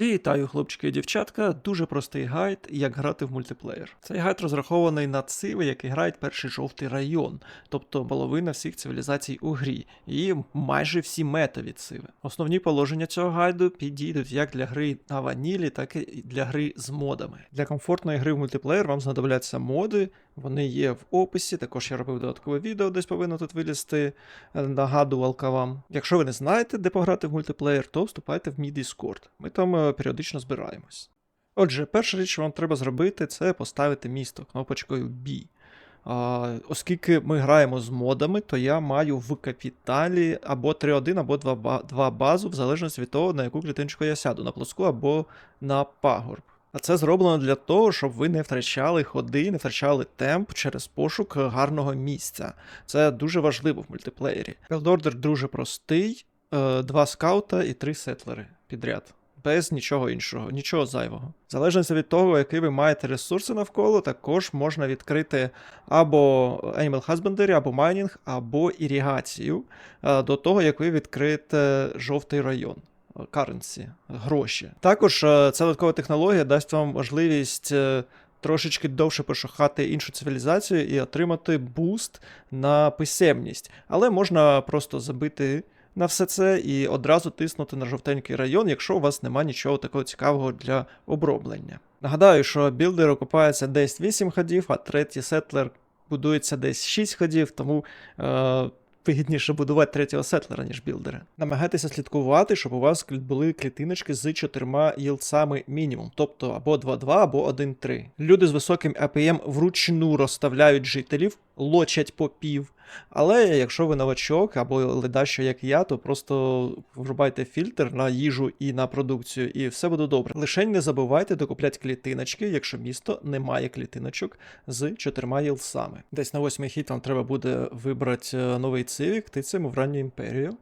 Вітаю, хлопчики і дівчатка. Дуже простий гайд, як грати в мультиплеєр. Цей гайд розрахований на циви, які грають перший жовтий район, тобто половина всіх цивілізацій у грі, і майже всі мета від циви. Основні положення цього гайду підійдуть як для гри на ванілі, так і для гри з модами. Для комфортної гри в мультиплеєр вам знадобляться моди. Вони є в описі, також я робив додаткове відео, десь повинно тут вилізти. е, Нагадувалка вам. Якщо ви не знаєте, де пограти в мультиплеєр, то вступайте в мій Discord. Ми там е, періодично збираємось. Отже, перша річ, що вам треба зробити, це поставити місто кнопочкою B. А, оскільки ми граємо з модами, то я маю в капіталі або 3.1, або 2, 2 базу, в залежності від того, на яку клітиночку я сяду, на плоску або на пагорб. А це зроблено для того, щоб ви не втрачали ходи, не втрачали темп через пошук гарного місця. Це дуже важливо в мультиплеєрі. Білдордер дуже простий: е, два скаута і три сетлери підряд. Без нічого іншого, нічого зайвого. В залежності від того, який ви маєте ресурси навколо, також можна відкрити або Animal Husbandry, або майнінг, або ірігацію е, до того, як ви відкриєте жовтий район. Currency, гроші. Також е, ця додаткова технологія дасть вам можливість е, трошечки довше пошукати іншу цивілізацію і отримати буст на писемність. Але можна просто забити на все це і одразу тиснути на жовтенький район, якщо у вас немає нічого такого цікавого для оброблення. Нагадаю, що білдер окупається десь 8 ходів, а третій сетлер будується десь 6 ходів, тому е, вигідніше будувати третього сетлера, ніж білдера. Намагайтеся слідкувати, щоб у вас були клітиночки з чотирма їлцами мінімум, тобто або 2-2, або 1-3. Люди з високим APM вручну розставляють жителів, лочать попів. Але якщо ви новачок або ледащо, як я, то просто врубайте фільтр на їжу і на продукцію, і все буде добре. Лише не забувайте докупляти клітиночки, якщо місто не має клітиночок з чотирма єлсами. Десь на восьмий хід вам треба буде вибрати е, новий цивік, тицяємо в ранню імперію.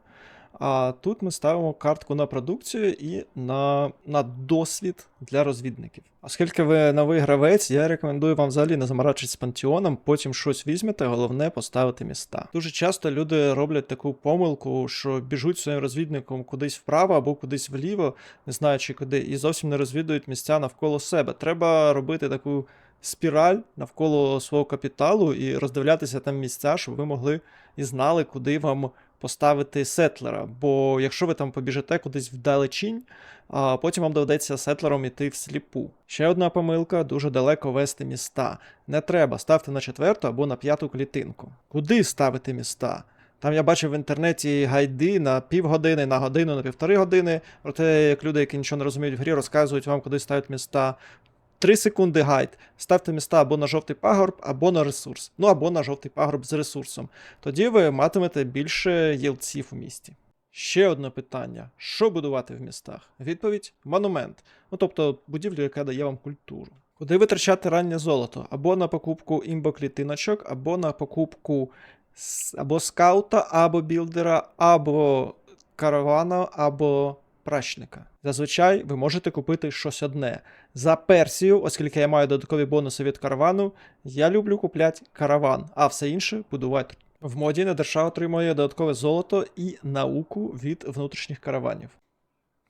А тут ми ставимо картку на продукцію і на, на досвід для розвідників. Оскільки ви новий гравець, я рекомендую вам взагалі не заморачуватися з пантеоном, потім щось візьмете, головне поставити міста. Дуже часто люди роблять таку помилку, що біжуть своїм розвідником кудись вправо або кудись вліво, не знаючи куди, і зовсім не розвідують місця навколо себе. Треба робити таку спіраль навколо свого капіталу і роздивлятися там місця, щоб ви могли і знали, куди вам поставити сетлера. Бо якщо ви там побіжите кудись вдалечінь, а потім вам доведеться сетлером іти всліпу. Ще одна помилка: дуже далеко вести міста. Не треба, ставте на четверту або на п'яту клітинку. Куди ставити міста? Там я бачив в інтернеті гайди на півгодини, на годину, на півтори години. Про те, як люди, які нічого не розуміють в грі, розказують вам, куди ставити міста. 3 секунди гайд. Ставте міста або на жовтий пагорб, або на ресурс. Ну або на жовтий пагорб з ресурсом. Тоді ви матимете більше єлців у місті. Ще одне питання: що будувати в містах? Відповідь монумент. Ну тобто будівлю, яка дає вам культуру. Куди витрачати раннє золото? Або на покупку імбоклітиночок, або на покупку або скаута, або білдера, або каравана, або прачника. Зазвичай ви можете купити щось одне. За Персію, оскільки я маю додаткові бонуси від каравану, я люблю купляти караван, а все інше будувати. В моді Недерша отримує додаткове золото і науку від внутрішніх караванів.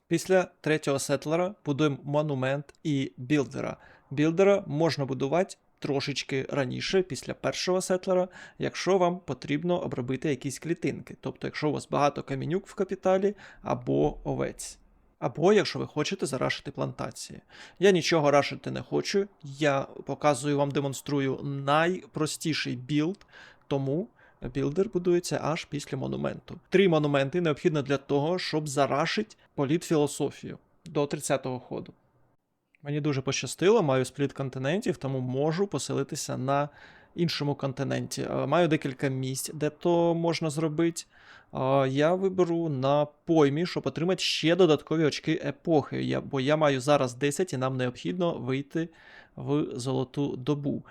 Після третього сетлера будуємо монумент і білдера. Білдера можна будувати трошечки раніше, після першого сетлера, якщо вам потрібно обробити якісь клітинки. Тобто, якщо у вас багато камінюк в капіталі або овець. Або якщо ви хочете зарашити плантації. Я нічого рашити не хочу. Я показую вам, демонструю найпростіший білд, тому білдер будується аж після монументу. Три монументи необхідно для того, щоб зарашити політфілософію до 30-го ходу. Мені дуже пощастило, маю спліт континентів, тому можу поселитися на іншому континенті. Е, Маю декілька місць, де то можна зробити. Я виберу на поймі, щоб отримати ще додаткові очки епохи. Я, бо я маю зараз 10 і нам необхідно вийти в золоту добу.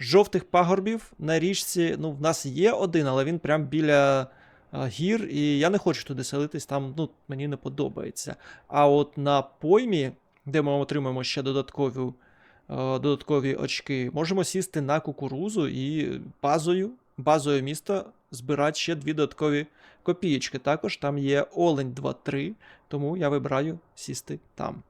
Жовтих пагорбів на річці, ну, в нас є один, але він прям біля гір, і я не хочу туди селитись, там ну, мені не подобається. А от на поймі, де ми отримаємо ще додаткові, е, додаткові очки, можемо сісти на кукурузу і базою, базою міста збирати ще дві додаткові копієчки. Також там є Олень 2-3, тому я вибираю сісти там.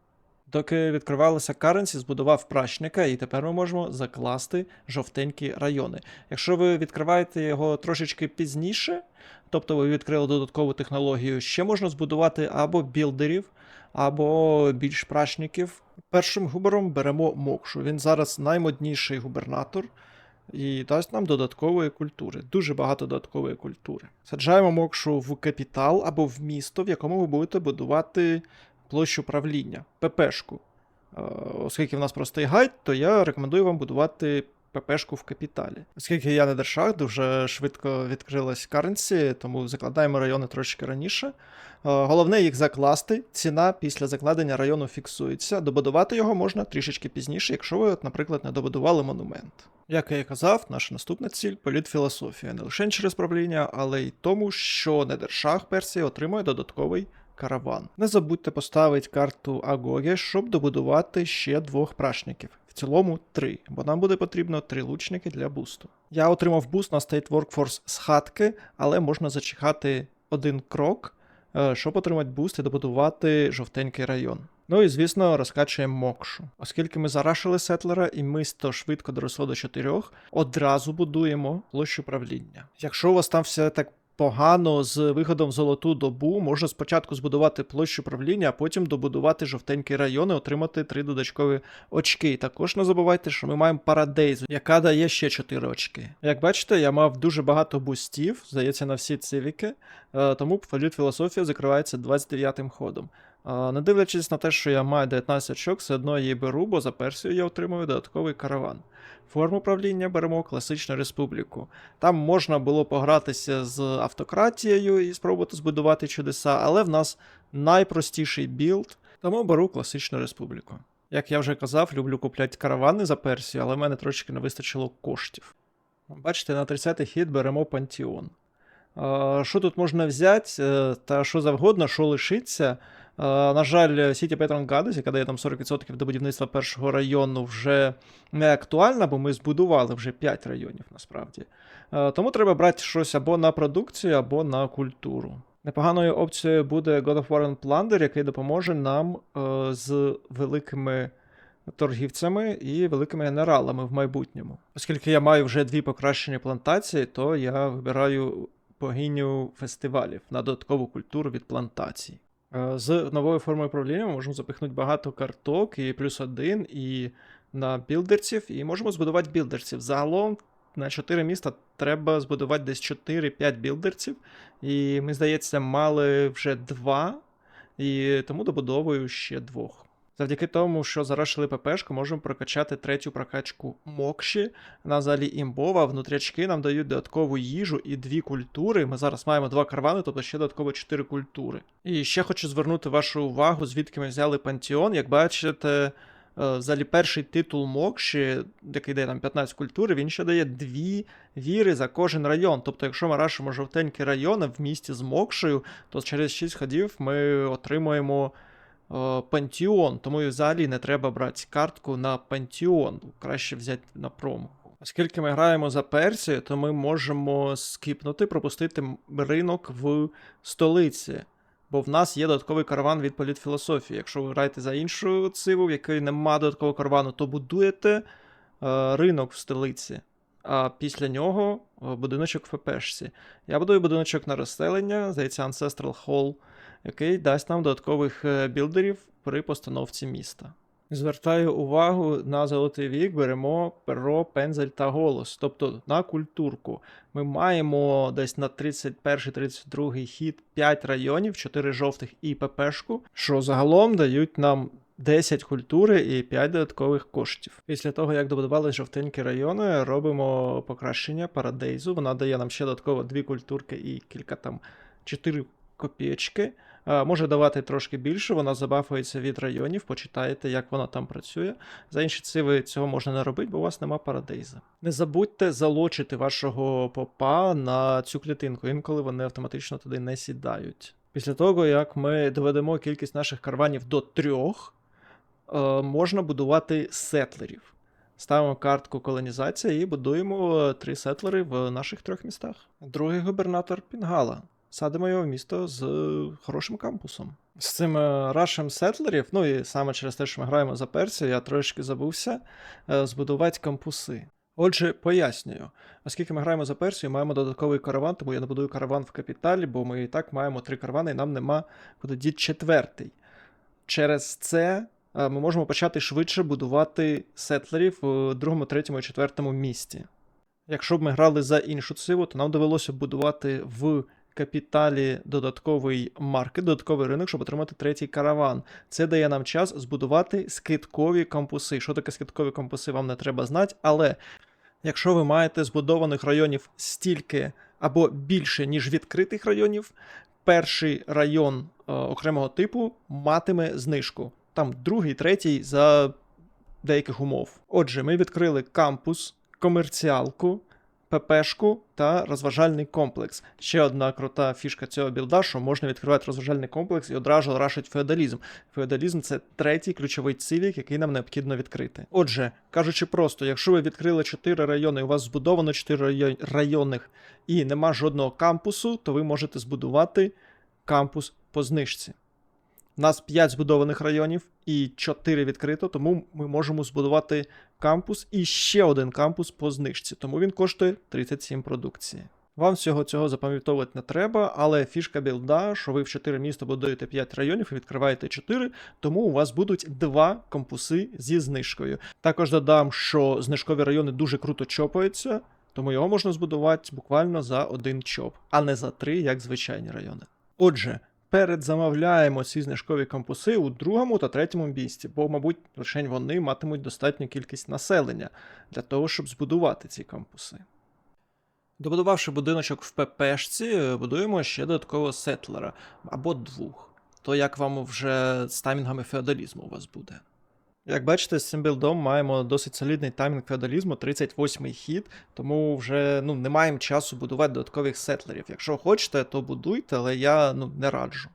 Доки відкривалося Currency, збудував прачника, і тепер ми можемо закласти жовтенькі райони. Якщо ви відкриваєте його трошечки пізніше, тобто ви відкрили додаткову технологію, ще можна збудувати або білдерів, або більш прачників. Першим губером беремо Мокшу. Він зараз наймодніший губернатор і дасть нам додаткової культури. Дуже багато додаткової культури. Саджаємо Мокшу в капітал або в місто, в якому ви будете будувати площу правління, ППшку. Е, Оскільки в нас простий гайд, то я рекомендую вам будувати ППшку в капіталі. Оскільки я не держак, дуже швидко відкрилась каренсі, тому закладаємо райони трошки раніше. Е, Головне їх закласти. Ціна після закладення району фіксується. Добудувати його можна трішечки пізніше, якщо ви, наприклад, не добудували монумент. Як я і казав, наша наступна ціль політфілософія. Не лише через правління, але й тому, що недершах Персії отримує додатковий караван. Не забудьте поставити карту Агогі, щоб добудувати ще двох прачників. В цілому три, бо нам буде потрібно три лучники для бусту. Я отримав буст на State Workforce з хатки, але можна зачекати один крок, е, щоб отримати буст і добудувати жовтенький район. Ну і звісно, розкачуємо мокшу. Оскільки ми зарашили сетлера і місто швидко доросло до чотирьох, одразу будуємо площу правління. Якщо у вас там все так погано з виходом в золоту добу, можна спочатку збудувати площу правління, а потім добудувати жовтенький район і отримати три додаткові очки. Також не забувайте, що ми маємо парадейзу, яка дає ще 4 очки. Як бачите, я мав дуже багато бустів, здається, на всі цивіки, е, тому політ філософія закривається 29-м ходом. Не дивлячись на те, що я маю 19 очок, все одно її беру, бо за Персію я отримую додатковий караван. Форму правління беремо класичну республіку. Там можна було погратися з автократією і спробувати збудувати чудеса, але в нас найпростіший білд, тому беру класичну республіку. Як я вже казав, люблю купляти каравани за Персію, але в мене трошки не вистачило коштів. Бачите, на 30-й хід беремо пантеон. Що тут можна взяти, е, та що завгодно, що лишиться. Е, На жаль, City Patron Goddess, яка дає там 40% до будівництва першого району, вже не актуальна, бо ми збудували вже 5 районів насправді. Е, Тому треба брати щось або на продукцію, або на культуру. Непоганою опцією буде God of War Plunder, який допоможе нам е, з великими торгівцями і великими генералами в майбутньому. Оскільки я маю вже дві покращені плантації, то я вибираю богиню фестивалів на додаткову культуру від плантацій. Е, З новою формою управління ми можемо запихнути багато карток і плюс один, і на білдерців, і можемо збудувати білдерців. Загалом на 4 міста треба збудувати десь 4-5 білдерців. І ми, здається, мали вже два, і тому добудовую ще двох. Завдяки тому, що зарашили ППшку, можемо прокачати третю прокачку Мокші. Вона взагалі імбова, внутрячки нам дають додаткову їжу і дві культури. Ми зараз маємо два карвани, тобто ще додатково чотири культури. І ще хочу звернути вашу увагу, звідки ми взяли пантеон. Як бачите, е, взагалі перший титул Мокші, який дає нам 15 культури, він ще дає дві віри за кожен район. Тобто, якщо ми рашимо жовтенькі райони в місті з Мокшею, то через 6 ходів ми отримуємо. Е, Пантеон, тому і взагалі не треба брати картку на Пантеон. Краще взяти на промо. Оскільки ми граємо за Персію, то ми можемо скіпнути, пропустити ринок в столиці. Бо в нас є додатковий караван від політфілософії. Якщо ви граєте за іншу циву, в якої нема додаткового каравану, то будуєте е, ринок в столиці. А після нього е, будиночок в ФПшці. Я будую будиночок на розселення, здається, Ancestral Hall, який дасть нам додаткових е, білдерів при постановці міста. Звертаю увагу на золотий вік, беремо перо, пензель та голос, тобто на культурку. Ми маємо десь на 31-32 хід 5 районів, 4 жовтих і ППшку, що загалом дають нам 10 культури і 5 додаткових коштів. Після того, як добудували жовтенькі райони, робимо покращення парадейзу. Вона дає нам ще додатково 2 культурки і кілька там 4 копійки. Е, Може давати трошки більше, вона забафується від районів, почитаєте, як вона там працює. За інші циви цього можна не робити, бо у вас нема парадейза. Не забудьте залочити вашого попа на цю клітинку, інколи вони автоматично туди не сідають. Після того, як ми доведемо кількість наших карванів до трьох, е, можна будувати сетлерів. Ставимо картку колонізація і будуємо три сетлери в наших трьох містах. Другий губернатор Пінгала. Садимо його в місто з е, хорошим кампусом. З цим рашем сетлерів, ну і саме через те, що ми граємо за Персію, я трошки забувся е, збудувати кампуси. Отже, пояснюю, оскільки ми граємо за Персію, маємо додатковий караван, тому я не будую караван в капіталі, бо ми і так маємо три каравани, і нам нема куди діти четвертий. Через це е, ми можемо почати швидше будувати сетлерів в другому, третьому і четвертому місті. Якщо б ми грали за іншу циву, то нам довелося б будувати в капіталі додатковий маркет, додатковий ринок, щоб отримати третій караван. Це дає нам час збудувати скидкові кампуси. Що таке скидкові кампуси, вам не треба знати, але якщо ви маєте збудованих районів стільки або більше, ніж відкритих районів, перший район е, окремого типу матиме знижку. Там другий, третій за деяких умов. Отже, ми відкрили кампус, комерціалку, ППшку та розважальний комплекс. Ще одна крута фішка цього білда, що можна відкривати розважальний комплекс і одразу рашить феодалізм. Феодалізм це третій ключовий цивік, який нам необхідно відкрити. Отже, кажучи просто, якщо ви відкрили 4 райони, у вас збудовано 4 район- районних і нема жодного кампусу, то ви можете збудувати кампус по знижці. У нас 5 збудованих районів і 4 відкрито, тому ми можемо збудувати кампус і ще один кампус по знижці, тому він коштує 37 продукції. Вам всього цього запам'ятовувати не треба, але фішка білда, що ви в 4 міста будуєте 5 районів і відкриваєте 4, тому у вас будуть 2 кампуси зі знижкою. Також додам, що знижкові райони дуже круто чопаються, тому його можна збудувати буквально за один чоп, а не за 3, як звичайні райони. Отже, передзамовляємо ці знижкові кампуси у другому та третьому місці, бо, мабуть, лише вони матимуть достатню кількість населення для того, щоб збудувати ці кампуси. Добудувавши будиночок в ППшці, будуємо ще додаткового сетлера або двох. То як вам вже з таймінгами феодалізму у вас буде. Як бачите, з цим білдом маємо досить солідний таймінг феодалізму, 38-й хід, тому вже ну, не маємо часу будувати додаткових сетлерів. Якщо хочете, то будуйте, але я ну, не раджу.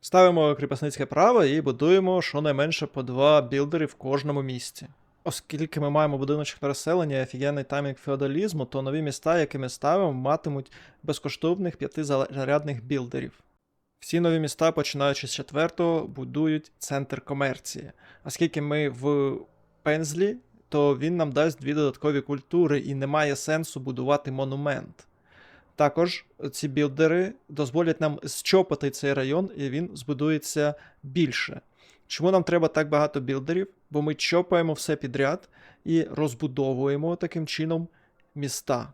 Ставимо кріпосницьке право і будуємо щонайменше по два білдери в кожному місті. Оскільки ми маємо будиночок переселення і офігенний таймінг феодалізму, то нові міста, які ми ставимо, матимуть безкоштовних п'ятизарядних білдерів. Всі нові міста, починаючи з четвертого, будують центр комерції. Оскільки ми в пензлі, то він нам дасть дві додаткові культури і немає сенсу будувати монумент. Також ці білдери дозволять нам зчопати цей район, і він збудується більше. Чому нам треба так багато білдерів? Бо ми чопаємо все підряд і розбудовуємо таким чином міста.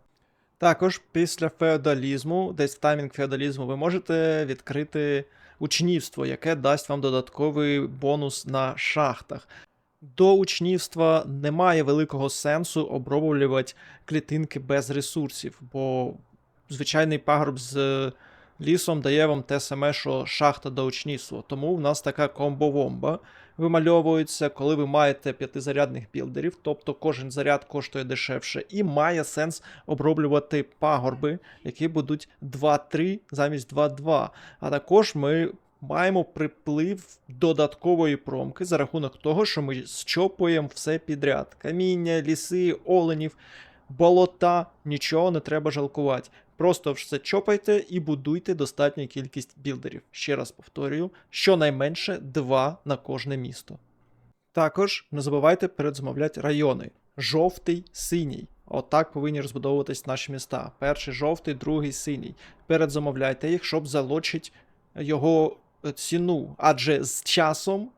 Також після феодалізму, десь в таймінг феодалізму, ви можете відкрити учнівство, яке дасть вам додатковий бонус на шахтах. До учнівства немає великого сенсу оброблювати клітинки без ресурсів, бо звичайний пагорб з лісом дає вам те саме, що шахта до учнівства. Тому в нас така комбо-вомба вимальовується, коли ви маєте п'ятизарядних білдерів, тобто кожен заряд коштує дешевше, і має сенс оброблювати пагорби, які будуть 2-3 замість 2-2. А також ми. Маємо приплив додаткової промки за рахунок того, що ми щопуємо все підряд: каміння, ліси, оленів, болота, нічого не треба жалкувати. Просто все чопайте і будуйте достатню кількість білдерів. Ще раз повторюю, щонайменше 2 на кожне місто. Також не забувайте передзамовляти райони: жовтий, синій. Отак повинні розбудовуватись наші міста. Перший жовтий, другий синій. Передзамовляйте їх, щоб залучити його е, ціну. Адже з часом е,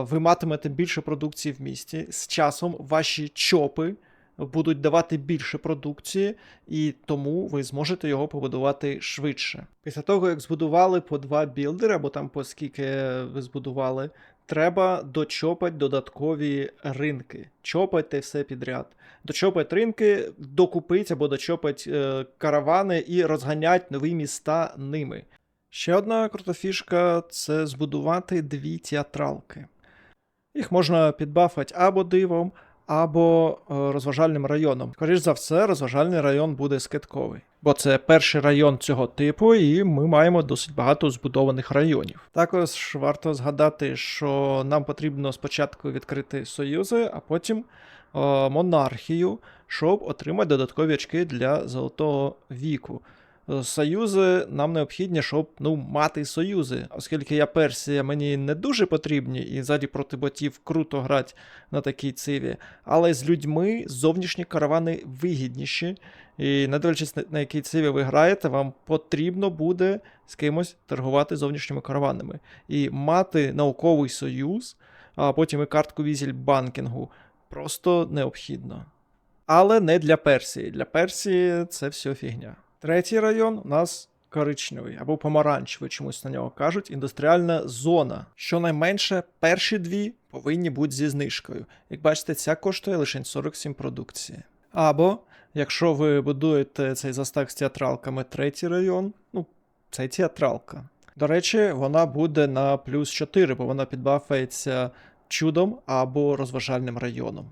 ви матимете більше продукції в місті, з часом ваші чопи будуть давати більше продукції, і тому ви зможете його побудувати швидше. Після того, як збудували по два білдери, або там по скільки ви збудували, треба дочопати додаткові ринки. Чопайте все підряд. Дочопати ринки, докупити або дочопати е, каравани і розганять нові міста ними. Ще одна крута фішка це збудувати дві театралки. Їх можна підбафати або дивом, або е, розважальним районом. Скоріш за все, розважальний район буде скидковий. Бо це перший район цього типу, і ми маємо досить багато збудованих районів. Також варто згадати, що нам потрібно спочатку відкрити союзи, а потім е, монархію, щоб отримати додаткові очки для золотого віку. Союзи нам необхідні, щоб ну, мати союзи, оскільки я Персія, мені не дуже потрібні, і ззаді проти ботів круто грати на такій циві. Але з людьми зовнішні каравани вигідніші. І не дивлячись на, якій циві ви граєте, вам потрібно буде з кимось торгувати зовнішніми караванами. І мати науковий союз, а потім і картку візель банкінгу просто необхідно. Але не для Персії. Для Персії це все фігня. Третій район у нас коричневий або помаранчевий, чомусь на нього кажуть, індустріальна зона. Щонайменше перші дві повинні бути зі знижкою. Як бачите, ця коштує лише 47 продукції. Або, якщо ви будуєте цей застак з театралками третій район, ну, це театралка. До речі, вона буде на плюс 4, бо вона підбафається чудом або розважальним районом.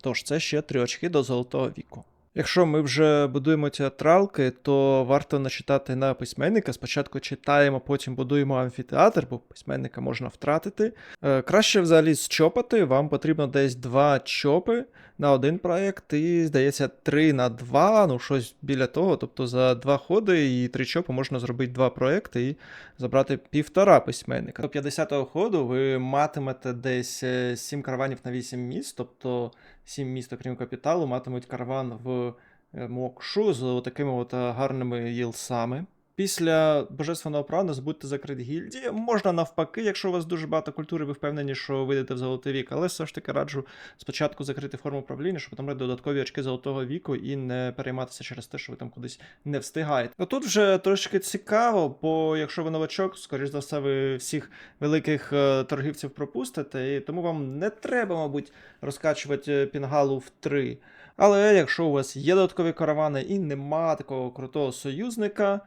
Тож це ще три очки до золотого віку. Якщо ми вже будуємо театралки, то варто начитати на письменника. Спочатку читаємо, потім будуємо амфітеатр, бо письменника можна втратити. Е, краще взагалі зчопати, вам потрібно десь два чопи на один проєкт, і, здається, три на два, ну щось біля того. Тобто за два ходи і три чопи можна зробити два проєкти і забрати півтора письменника. До 50-го ходу ви матимете десь 7 караванів на 8 міст, тобто 7 міст, окрім капіталу, матимуть караван в е, Мокшу з такими от е, гарними їлсами. Після божественного права не забудьте закрити гільдії. Можна навпаки, якщо у вас дуже багато культури, ви впевнені, що вийдете в золотий вік, але все ж таки раджу спочатку закрити форму управління, щоб отримати додаткові очки золотого віку і не перейматися через те, що ви там кудись не встигаєте. А тут вже трошки цікаво, бо якщо ви новачок, скоріш за все, ви всіх великих е, торгівців пропустите, і тому вам не треба, мабуть, розкачувати е, пінгалу в 3. Але якщо у вас є додаткові каравани і нема такого крутого союзника,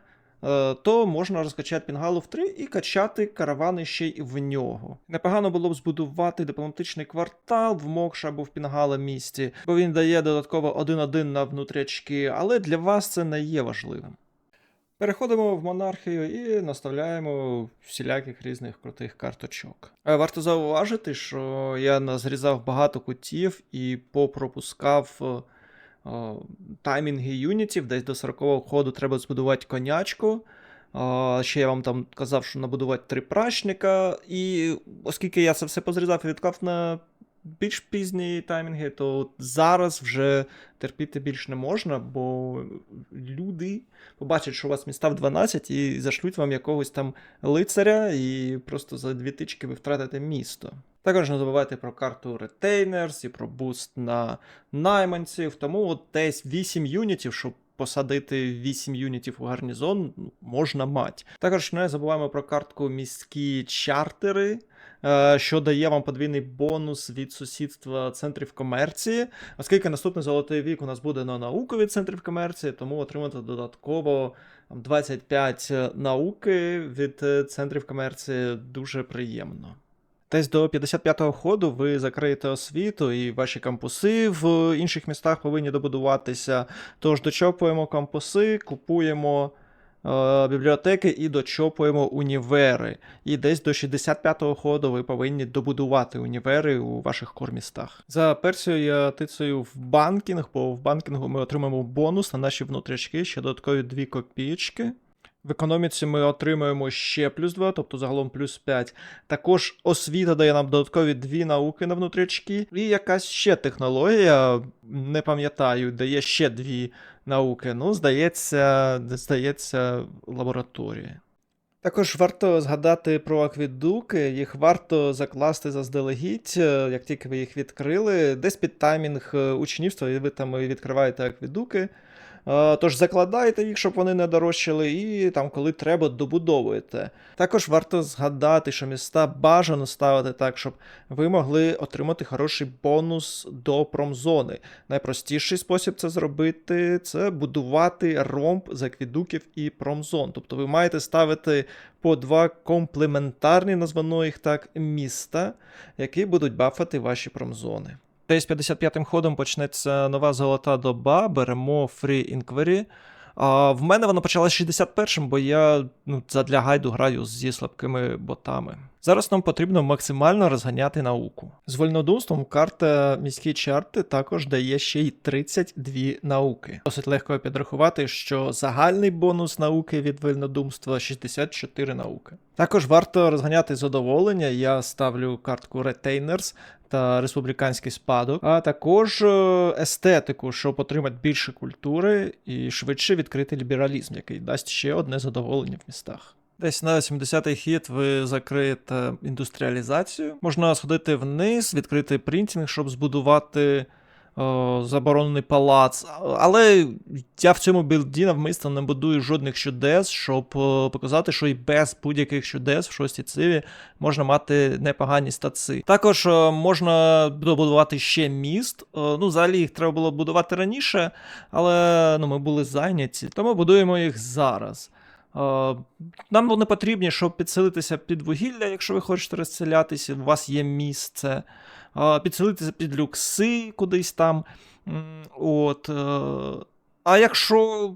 то можна розкачати пінгалу в 3 і качати каравани ще й в нього. Непогано було б збудувати дипломатичний квартал в Мокша або в Пінгала місті, бо він дає додатково 1-1 на внутрячки, але для вас це не є важливим. Переходимо в монархію і наставляємо всіляких різних крутих карточок. Е, Варто зауважити, що я назрізав багато кутів і попропускав е, таймінги юнітів. Десь до 40-го ходу треба збудувати конячку. А, ще я вам там казав, що набудувати три прачника. І оскільки я це все позрізав і відклав на більш пізні таймінги, то зараз вже терпіти більш не можна, бо люди побачать, що у вас міста в 12 і зашлють вам якогось там лицаря, і просто за дві тички ви втратите місто. Також не забувайте про карту Retainers і про буст на найманців, тому от десь 8 юнітів, щоб посадити 8 юнітів у гарнізон, ну, можна мати. Також не забуваємо про картку міські чартери. е, Що дає вам подвійний бонус від сусідства центрів комерції, оскільки наступний золотий вік у нас буде на науку від центрів комерції, тому отримати додатково 25 науки від е, центрів комерції дуже приємно. Десь до 55-го ходу ви закриєте освіту, і ваші кампуси в інших містах повинні добудуватися. Тож дочопуємо кампуси, купуємо е, бібліотеки і дочопуємо універи. І десь до 65-го ходу ви повинні добудувати універи у ваших кормістах. За Персією я тицею в банкінг, бо в банкінгу ми отримаємо бонус на наші внутрішки, ще додаткові 2 копійки. В економіці ми отримуємо ще плюс 2, тобто загалом плюс 5. Також освіта дає нам додаткові 2 науки на внутрічки. І якась ще технологія, не пам'ятаю, дає ще 2 науки. Ну, здається, здається, лабораторія. Також варто згадати про акведуки, їх варто закласти заздалегідь, е, як тільки ви їх відкрили, десь під таймінг е, учнівства, і ви там відкриваєте акведуки. Е, Тож закладайте їх, щоб вони не дорожчали, і там, коли треба, добудовуєте. Також варто згадати, що міста бажано ставити так, щоб ви могли отримати хороший бонус до промзони. Найпростіший спосіб це зробити це будувати ромб з акведуків і промзон. Тобто ви маєте ставити по два комплементарні, названо їх так, міста, які будуть бафати ваші промзони. Десь 55-м ходом почнеться нова золота доба, беремо Free Inquiry. А в мене воно почалось 61-м, бо я ну, задля гайду граю зі слабкими ботами. Зараз нам потрібно максимально розганяти науку. З вольнодумством карта міські чарти також дає ще й 32 науки. Досить легко підрахувати, що загальний бонус науки від вольнодумства 64 науки. Також варто розганяти задоволення. Я ставлю картку Retainers та республіканський спадок, а також е, естетику, щоб отримати більше культури і швидше відкрити лібералізм, який дасть ще одне задоволення в містах. Десь на 70-й хід ви закриєте індустріалізацію. Можна сходити вниз, відкрити принтінг, щоб збудувати о, заборонений палац. Але я в цьому білді навмисно не будую жодних чудес, щоб о, показати, що і без будь-яких чудес в шостій циві можна мати непогані стаци. Також о, можна добудувати ще міст. Ну, взагалі їх треба було будувати раніше, але ну, ми були зайняті, тому будуємо їх зараз. Нам вони потрібні, щоб підселитися під вугілля, якщо ви хочете розселятися, у вас є місце. Підселитися під люкси кудись там. От. е, А якщо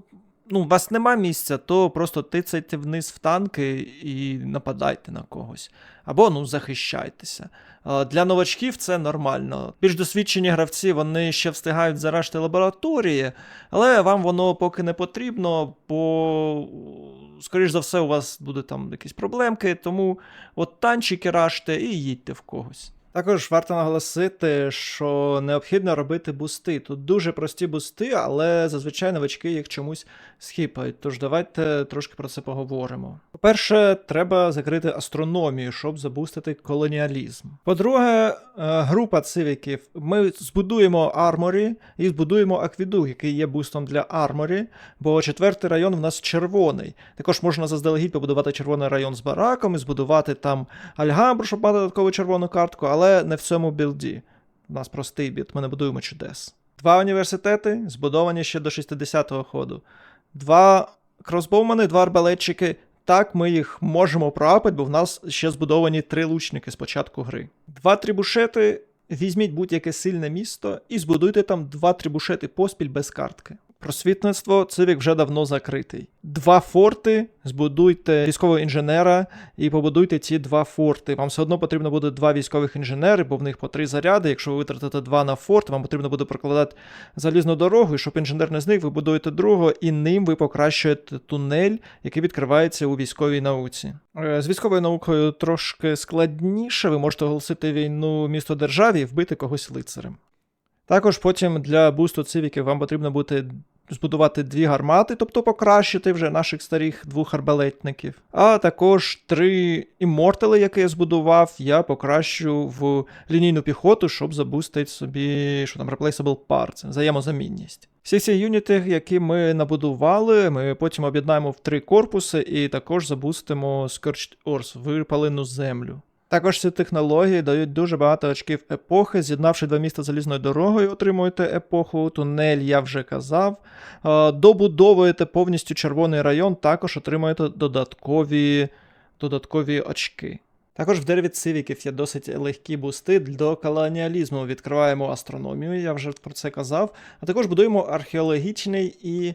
ну, у вас нема місця, то просто тицайте вниз в танки і нападайте на когось. Або ну, захищайтеся. Для новачків це нормально. Більш досвідчені гравці вони ще встигають заражити лабораторії, але вам воно поки не потрібно, бо, скоріш за все, у вас буде там якісь проблемки, тому от танчики ражте і їдьте в когось. Також варто наголосити, що необхідно робити бусти. Тут дуже прості бусти, але зазвичай новачки їх чомусь схіпають. Тож давайте трошки про це поговоримо. По-перше, треба закрити астрономію, щоб забустити колоніалізм. По-друге, е, група цивіків. Ми збудуємо арморі і збудуємо аквідук, який є бустом для арморі, бо четвертий район в нас червоний. Також можна заздалегідь побудувати червоний район з бараком і збудувати там альгамбру, щоб мати додаткову червону картку, але не в цьому білді. У нас простий біт, ми не будуємо чудес. Два університети збудовані ще до 60-го ходу. Два кросбоумани, два арбалетчики. Так, ми їх можемо проапати, бо в нас ще збудовані три лучники з початку гри. Два трібушети. Візьміть будь-яке сильне місто і збудуйте там два трібушети поспіль без картки. Просвітництво цивік вже давно закритий. Два форти, збудуйте військового інженера і побудуйте ці два форти. Вам все одно потрібно буде два військових інженери, бо в них по три заряди. Якщо ви витратите два на форт, вам потрібно буде прокладати залізну дорогу, і щоб інженер не зник, ви будуєте другого, і ним ви покращуєте тунель, який відкривається у військовій науці. Е, З військовою наукою трошки складніше. Ви можете оголосити війну місто державі і вбити когось лицарем. Також потім для бусту цивіків вам потрібно буде збудувати дві гармати, тобто покращити вже наших старих двох арбалетників. А також три іммортали, які я збудував, я покращу в лінійну піхоту, щоб забустити собі, що там, replaceable parts, взаємозамінність. Всі ці юніти, які ми набудували, ми потім об'єднаємо в три корпуси і також забустимо Scorched Earth, випалену землю. Також ці технології дають дуже багато очків епохи. З'єднавши два міста залізною дорогою, отримуєте епоху. Тунель, я вже казав. Добудовуєте повністю червоний район, також отримуєте додаткові, додаткові очки. Також в дереві цивіків є досить легкі бусти до колоніалізму. Відкриваємо астрономію, я вже про це казав. А також будуємо археологічний і е,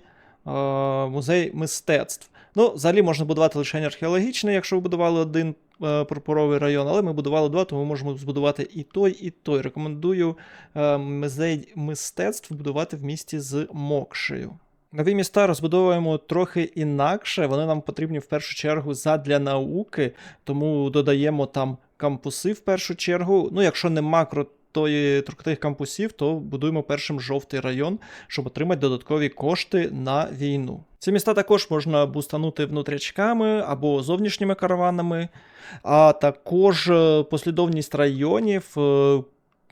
музей мистецтв. Ну, взагалі можна будувати лише археологічний, якщо ви будували один пурпуровий район, але ми будували два, тому ми можемо збудувати і той, і той. Рекомендую е, музей мистецтв будувати в місті з Мокшею. Нові міста розбудовуємо трохи інакше. Вони нам потрібні в першу чергу задля науки, тому додаємо там кампуси в першу чергу. Ну, якщо нема крутої трохтих кампусів, то будуємо першим жовтий район, щоб отримати додаткові кошти на війну. Ці міста також можна бустанути внутрячками або зовнішніми караванами, а також е, послідовність районів. е,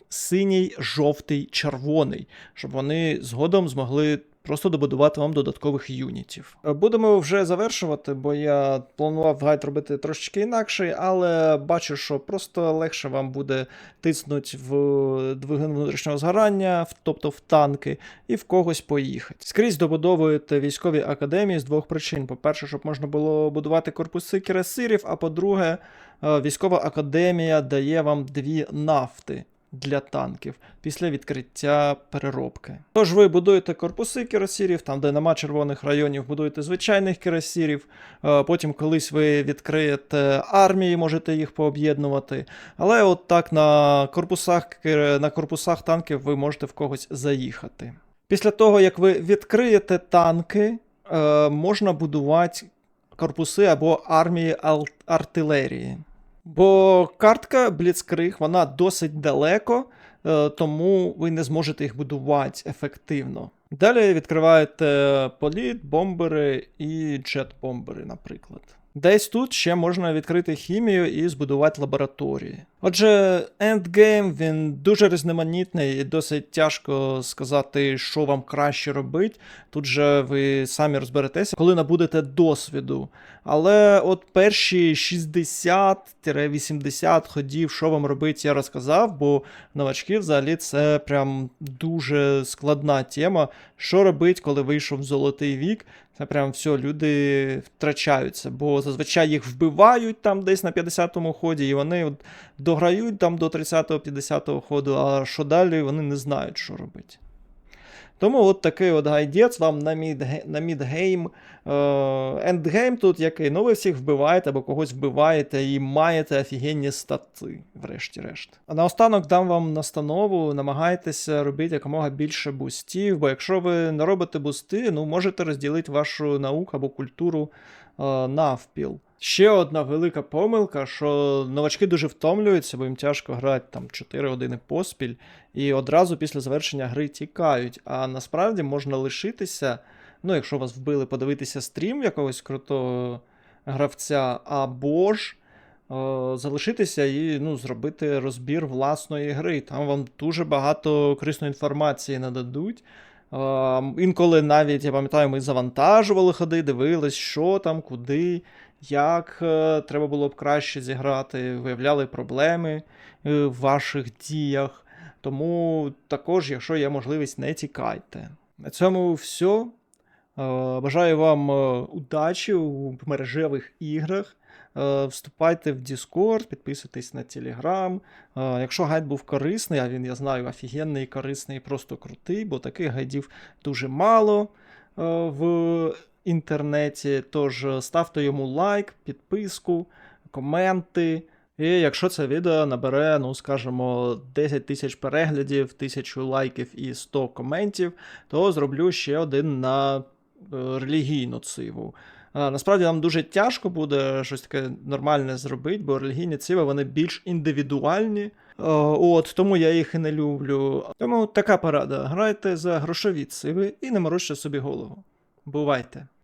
Синій, жовтий, червоний, щоб вони згодом змогли просто добудувати вам додаткових юнітів. Е, Будемо вже завершувати, бо я планував гайд робити трошечки інакший, але бачу, що просто легше вам буде тиснути в двигун внутрішнього згорання, в- тобто в танки, і в когось поїхати. Скрізь добудовуєте військові академії з двох причин: по-перше, щоб можна було будувати корпуси кірасирів, а по-друге, е, військова академія дає вам дві нафти. Для танків після відкриття переробки. Тож ви будуєте корпуси кірасірів, там, де нема червоних районів, будуєте звичайних кірасірів. Е, Потім колись ви відкриєте армії, можете їх пооб'єднувати. Але от так на корпусах, на корпусах танків ви можете в когось заїхати. Після того, як ви відкриєте танки, е, можна будувати корпуси або армії артилерії. Бо картка Blitzkrieg, вона досить далеко, е, тому ви не зможете їх будувати ефективно. Далі відкриваєте політ, бомбери і джет-бомбери, наприклад. Десь тут ще можна відкрити хімію і збудувати лабораторії. Отже, ендгейм він дуже різноманітний і досить тяжко сказати, що вам краще робити. Тут же ви самі розберетеся, коли набудете досвіду. Але от перші 60-80 ходів, що вам робити, я розказав, бо новачки взагалі це прям дуже складна тема. Що робити, коли вийшов золотий вік? Це прям все, люди втрачаються, бо зазвичай їх вбивають там десь на 50-му ході, і вони от дограють там до 30-50 ходу, а що далі, вони не знають, що робити. Тому от такий от гайдець вам на, мідге, на мідгейм. Е, ендгейм тут який? Ну ви всіх вбиваєте або когось вбиваєте і маєте офігенні стати, врешті-решт. А наостанок дам вам настанову, намагайтеся робити якомога більше бустів, бо якщо ви не робите бусти, ну можете розділити вашу науку або культуру е, навпіл. Ще одна велика помилка, що новачки дуже втомлюються, бо їм тяжко грати там 4 години поспіль, і одразу після завершення гри тікають. А насправді можна лишитися, ну, якщо вас вбили, подивитися стрім якогось крутого гравця, або ж залишитися і ну, зробити розбір власної гри. Там вам дуже багато корисної інформації нададуть. Інколи навіть, я пам'ятаю, ми завантажували ходи, дивились, що там, куди, як е, треба було б краще зіграти, виявляли проблеми е, в ваших діях. Тому також, якщо є можливість, не тікайте. На цьому все. Бажаю вам е, удачі у мережевих іграх. Вступайте в Discord, підписуйтесь на Telegram. Якщо гайд був корисний, а він, я знаю, офігенний, корисний, просто крутий, бо таких гайдів дуже мало в інтернеті. Тож е, ставте йому лайк, підписку, коменти. І якщо це відео набере, ну скажімо, 10 тисяч переглядів, 1000 лайків і 100 коментів, то зроблю ще один на е, релігійну циву. Насправді нам дуже тяжко буде щось таке нормальне зробити, бо релігійні циви вони більш індивідуальні. Е, От, тому я їх і не люблю. Тому така порада: грайте за грошові циви і не морочте собі голову. Бувайте!